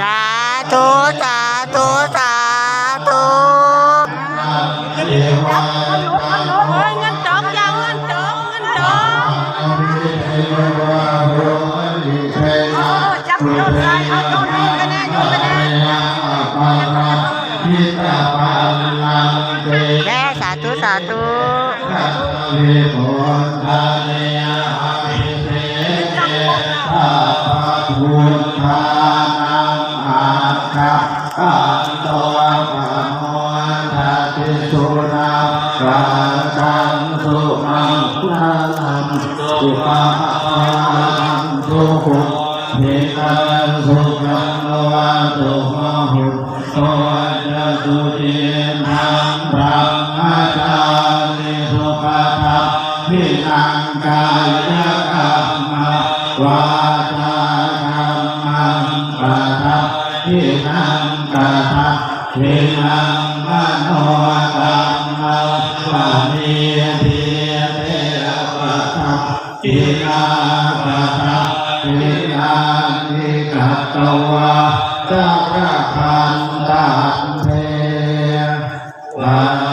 สาธุสาธุสาธุโอ้ยเงินจอกยาวเงินจอกเนจอกจับโดนใจเอ พุทธานังอาคาอันโตปะโมทัติสุนาปะทังสุมังคุนังสุปะปังสุขุเทกันสุขังโลวะตุมหุโตจะสุตินังพระอาจารย์สุปะทังพินังกายกรรมวาจา ปัตตทินังปัตตทินังมโนตัมมาปานีที่เทปัตตทินาปัตตทินาที่กัตตวะสัพพันตังเทวะ